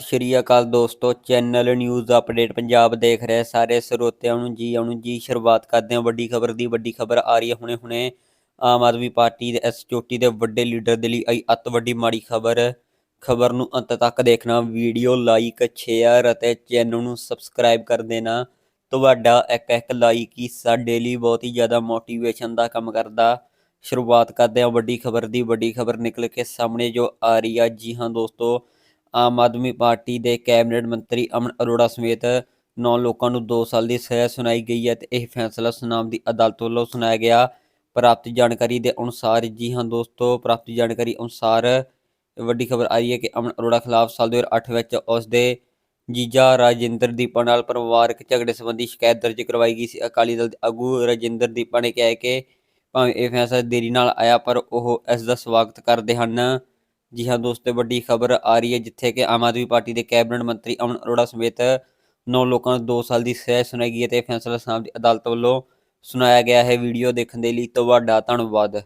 ਸਤਿ ਸ਼੍ਰੀ ਅਕਾਲ ਦੋਸਤੋ, channel news update Punjab ਦੇਖ ਰਹੇ ਸਾਰੇ ਸਰੋਤਿਆਂ ਨੂੰ ਜੀ, ਆਉਣ ਜੀ, ਸ਼ੁਰੂਆਤ ਕਰਦੇ ਹਾਂ ਵੱਡੀ ਖਬਰ ਦੀ, ਵੱਡੀ ਖਬਰ ਆ ਰਹੀ ਹੈ ਹੁਣੇ ਹੁਣੇ ਆਮ ਆਦਮੀ ਪਾਰਟੀ ਦੇ ਇਸ ਚੋਟੀ ਦੇ ਵੱਡੇ ਲੀਡਰ ਦੇ ਲਈ ਆਈ ਅੱਤ ਵੱਡੀ ਮਾੜੀ ਖਬਰ। ਖਬਰ ਨੂੰ ਅੰਤ ਤੱਕ ਦੇਖਣਾ, ਵੀਡੀਓ ਲਾਈਕ, ਸ਼ੇਅਰ ਅਤੇ ਚੈਨਲ ਨੂੰ ਸਬਸਕ੍ਰਾਈਬ ਕਰ ਦੇਣਾ। ਤੁਹਾਡਾ ਇੱਕ ਇੱਕ ਲਾਈਕ ਹੀ ਸਾਡੇ ਲਈ ਬਹੁਤ ਹੀ ਜ਼ਿਆਦਾ ਮੋਟੀਵੇਸ਼ਨ ਦਾ ਕੰਮ ਕਰਦਾ। ਸ਼ੁਰੂਆਤ ਕਰਦੇ ਹਾਂ ਵੱਡੀ ਖਬਰ ਦੀ, ਵੱਡੀ ਖਬਰ ਨਿਕਲ ਕੇ ਸਾਹਮਣੇ ਜੋ ਆ ਰਹੀ ਆ। ਜੀ ਹਾਂ ਦੋਸਤੋ ਆਮ ਆਦਮੀ ਪਾਰਟੀ ਦੇ ਕੈਬਨਿਟ ਮੰਤਰੀ ਅਮਨ ਅਰੋੜਾ ਸਮੇਤ ਨੌ ਲੋਕਾਂ ਨੂੰ 2 ਸਾਲ ਦੀ ਸਜ਼ਾ ਸੁਣਾਈ ਗਈ ਹੈ ਤੇ ਇਹ ਫੈਸਲਾ ਸੁਨਾਮ ਦੀ ਅਦਾਲਤ ਵੱਲੋਂ ਸੁਣਾਇਆ ਗਿਆ। ਪ੍ਰਾਪਤ ਜਾਣਕਾਰੀ ਦੇ ਅਨੁਸਾਰ, ਜੀ ਹਾਂ ਦੋਸਤੋ, ਪ੍ਰਾਪਤ ਜਾਣਕਾਰੀ ਅਨੁਸਾਰ ਵੱਡੀ ਖਬਰ ਆਈ ਹੈ ਕਿ ਅਮਨ ਅਰੋੜਾ ਖਿਲਾਫ ਸਾਲ 2008 ਵਿੱਚ ਉਸ ਦੇ ਜੀਜਾ ਰਾਜਿੰਦਰ ਦੀਪਾ ਨਾਲ ਪਰਿਵਾਰਕ ਝਗੜੇ ਸੰਬੰਧੀ ਸ਼ਿਕਾਇਤ ਦਰਜ ਕਰਵਾਈ ਗਈ ਸੀ। ਅਕਾਲੀ ਦਲ ਦੇ ਆਗੂ ਰਾਜਿੰਦਰ ਦੀਪਾ ਨੇ ਕਿਹਾ ਕਿ ਭਾਵੇਂ ਇਹ ਫੈਸਲਾ ਦੇਰੀ ਨਾਲ ਆਇਆ, ਪਰ ਉਹ ਇਸ ਦਾ ਸਵਾਗਤ ਕਰਦੇ ਹਨ। ਜੀ ਹਾਂ ਦੋਸਤੋ, ਵੱਡੀ ਖਬਰ ਆ ਰਹੀ ਹੈ ਜਿੱਥੇ ਕਿ ਆਮ ਆਦਮੀ ਪਾਰਟੀ ਦੇ ਕੈਬਨਿਟ ਮੰਤਰੀ ਅਮਨ ਅਰੋੜਾ ਸਮੇਤ ਨੌ ਲੋਕਾਂ ਨੂੰ 2 ਸਾਲ ਦੀ ਸਜ਼ਾ ਸੁਣਾਈ ਗਈ ਹੈ ਤੇ ਫੈਸਲਾ ਸਾਮ ਦੀ ਅਦਾਲਤ ਵੱਲੋਂ ਸੁਣਾਇਆ ਗਿਆ ਹੈ। ਵੀਡੀਓ ਦੇਖਣ ਦੇ ਲਈ ਤੁਹਾਡਾ ਧੰਨਵਾਦ।